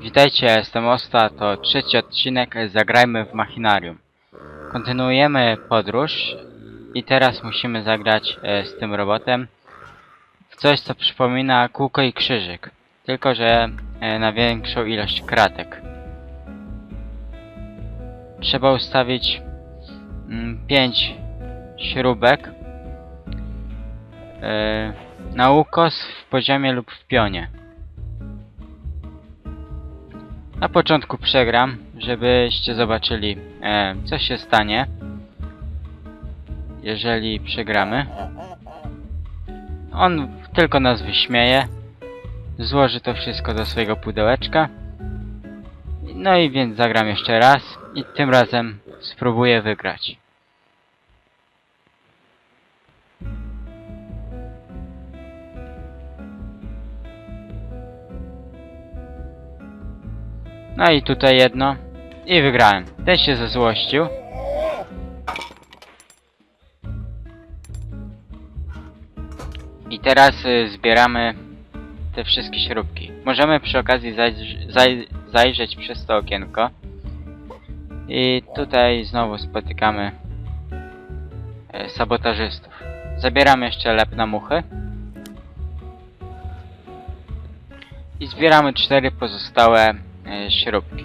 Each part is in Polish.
Witajcie, jestem Osta, to trzeci odcinek Zagrajmy w Machinarium. Kontynuujemy podróż i teraz musimy zagrać e, z tym robotem w coś, co przypomina kółko i krzyżyk, tylko że e, na większą ilość kratek. Trzeba ustawić 5 śrubek e, na ukos w poziomie lub w pionie. Na początku przegram, żebyście zobaczyli, e, co się stanie, jeżeli przegramy. On tylko nas wyśmieje, złoży to wszystko do swojego pudełeczka. No i więc zagram jeszcze raz i tym razem spróbuję wygrać. No i tutaj jedno. I wygrałem. Ten się zezłościł. I teraz y, zbieramy te wszystkie śrubki. Możemy przy okazji zaj zajrzeć przez to okienko. I tutaj znowu spotykamy e, sabotażystów. Zabieramy jeszcze lep na muchy. I zbieramy cztery pozostałe śrubki.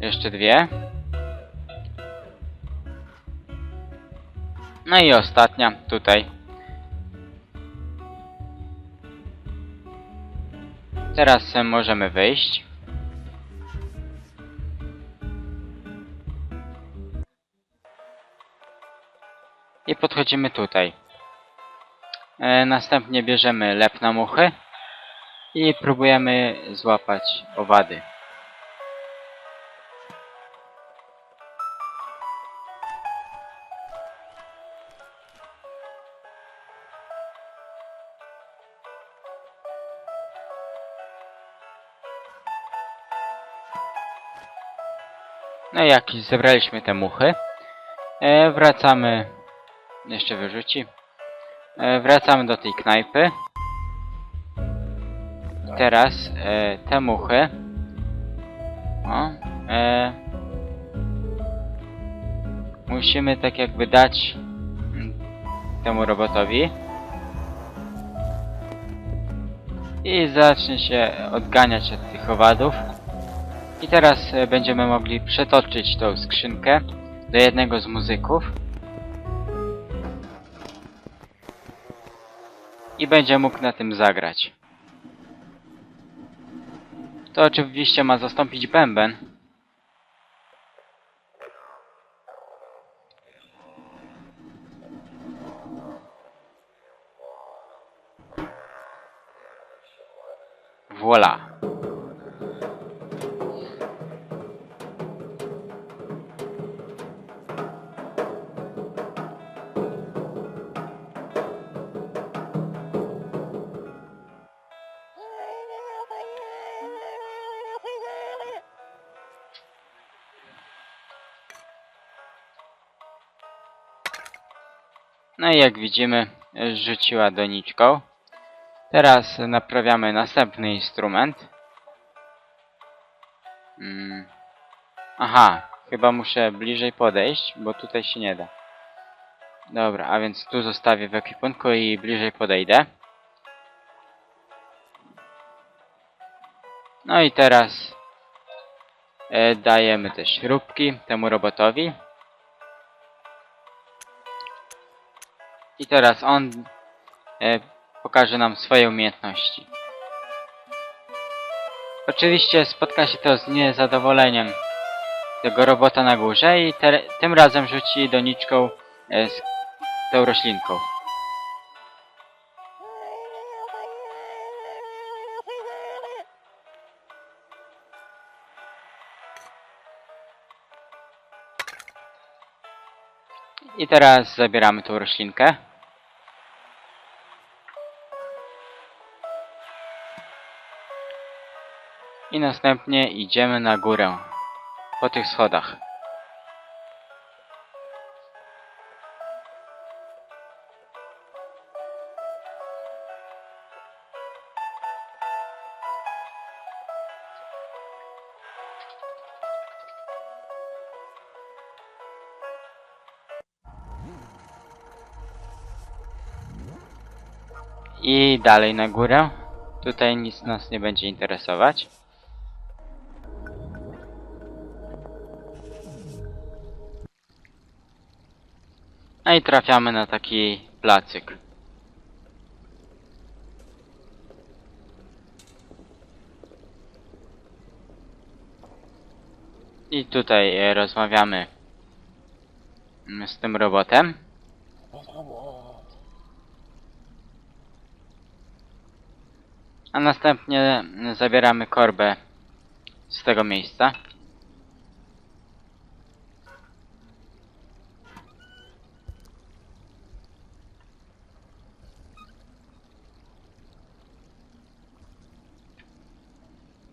Jeszcze dwie. No i ostatnia tutaj. Teraz możemy wyjść. I podchodzimy tutaj. E, następnie bierzemy lep na muchy i próbujemy złapać owady. No jak zebraliśmy te muchy, e, wracamy, jeszcze wyrzuci, e, wracamy do tej knajpy. I teraz e, te muchy, o, e, musimy tak jakby dać mm, temu robotowi. I zacznie się odganiać od tych owadów. I teraz e, będziemy mogli przetoczyć tą skrzynkę do jednego z muzyków. I będzie mógł na tym zagrać. To oczywiście ma zastąpić bęben. No i jak widzimy, rzuciła doniczką. Teraz naprawiamy następny instrument. Mm. Aha, chyba muszę bliżej podejść, bo tutaj się nie da. Dobra, a więc tu zostawię w ekwipunku i bliżej podejdę. No i teraz e, dajemy te śrubki temu robotowi. I teraz on e, pokaże nam swoje umiejętności. Oczywiście spotka się to z niezadowoleniem tego robota na górze i te, tym razem rzuci doniczką e, z tą roślinką. I teraz zabieramy tą roślinkę. I następnie idziemy na górę. Po tych schodach. I dalej na górę. Tutaj nic nas nie będzie interesować. No i trafiamy na taki placyk. I tutaj e, rozmawiamy z tym robotem. A następnie zabieramy korbę z tego miejsca.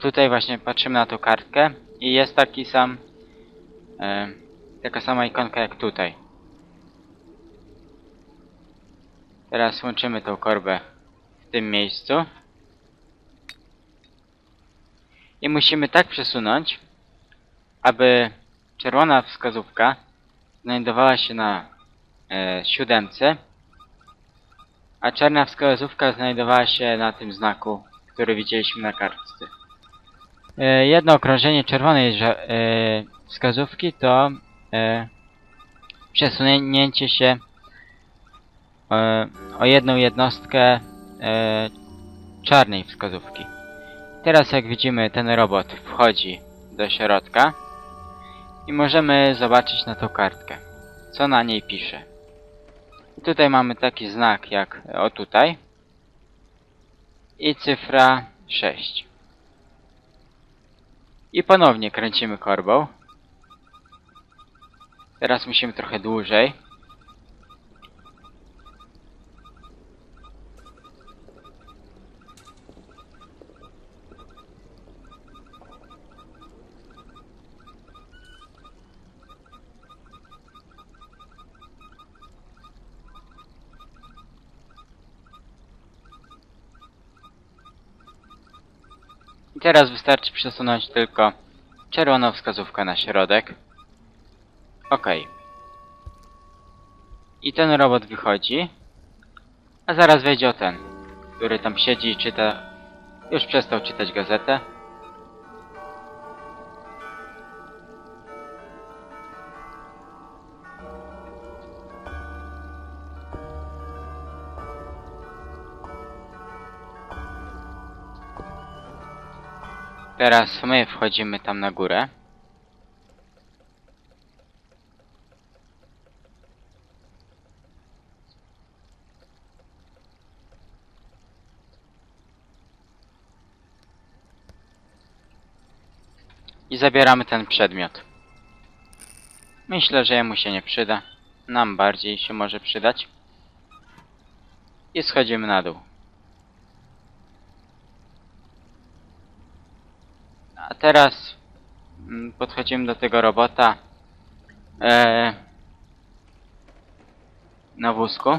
Tutaj właśnie patrzymy na tą kartkę i jest taki sam e, taka sama ikonka jak tutaj. Teraz łączymy tą korbę w tym miejscu. I musimy tak przesunąć, aby czerwona wskazówka znajdowała się na e, siódemce, a czarna wskazówka znajdowała się na tym znaku, który widzieliśmy na kartce. E, jedno okrążenie czerwonej e, wskazówki to e, przesunięcie się o jedną jednostkę czarnej wskazówki. Teraz jak widzimy ten robot wchodzi do środka i możemy zobaczyć na tą kartkę, co na niej pisze. Tutaj mamy taki znak jak o tutaj i cyfra 6. I ponownie kręcimy korbą. Teraz musimy trochę dłużej. Teraz wystarczy przesunąć tylko czerwoną wskazówkę na środek. OK. I ten robot wychodzi. A zaraz wejdzie o ten, który tam siedzi i czyta. Już przestał czytać gazetę. Teraz my wchodzimy tam na górę. I zabieramy ten przedmiot. Myślę, że jemu się nie przyda. Nam bardziej się może przydać. I schodzimy na dół. A teraz mm, podchodzimy do tego robota e, na wózku.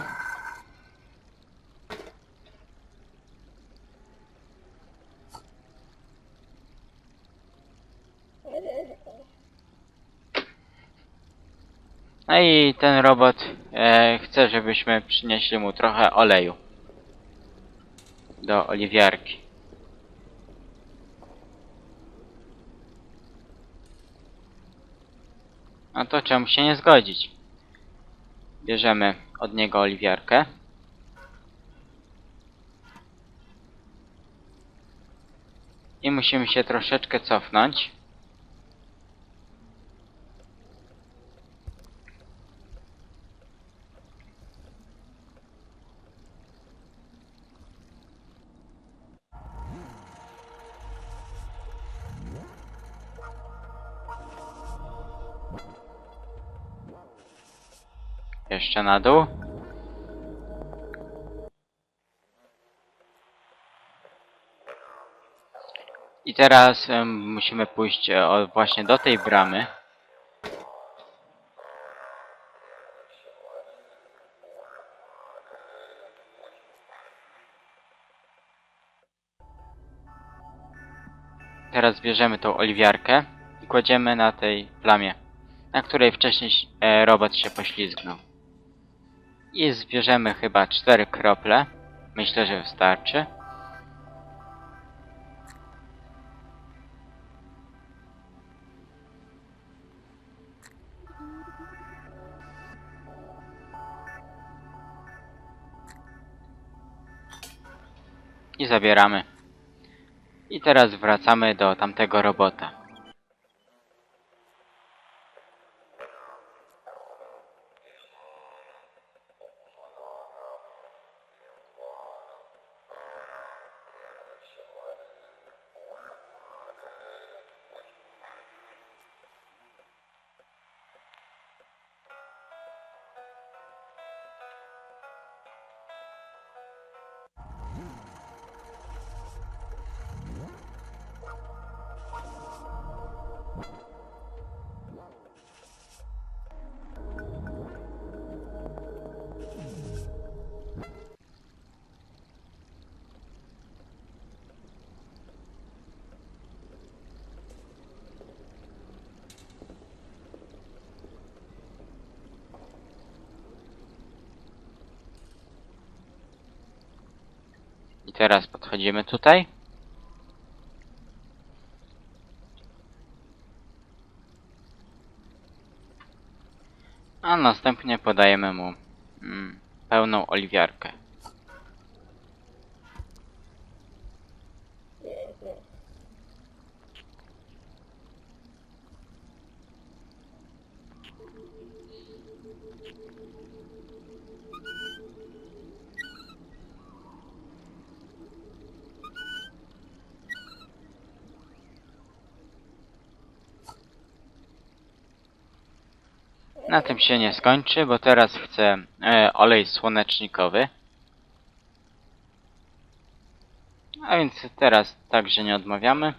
No i ten robot e, chce, żebyśmy przynieśli mu trochę oleju do oliwiarki. Czemu się nie zgodzić? Bierzemy od niego oliwiarkę. I musimy się troszeczkę cofnąć. Jeszcze na dół. I teraz musimy pójść e, właśnie do tej bramy. Teraz bierzemy tą oliwiarkę i kładziemy na tej plamie, na której wcześniej e, robot się poślizgnął. I zbierzemy chyba cztery krople. Myślę, że wystarczy. I zabieramy. I teraz wracamy do tamtego robota. Teraz podchodzimy tutaj. A następnie podajemy mu mm, pełną oliwiarkę. Na tym się nie skończy, bo teraz chcę e, olej słonecznikowy. A więc teraz także nie odmawiamy.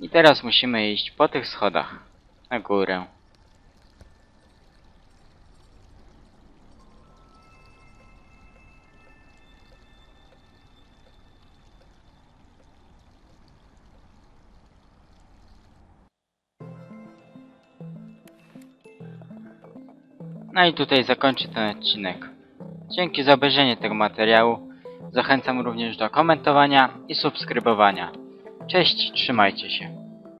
I teraz musimy iść po tych schodach na górę. No i tutaj zakończę ten odcinek. Dzięki za obejrzenie tego materiału. Zachęcam również do komentowania i subskrybowania. Cześć, trzymajcie się.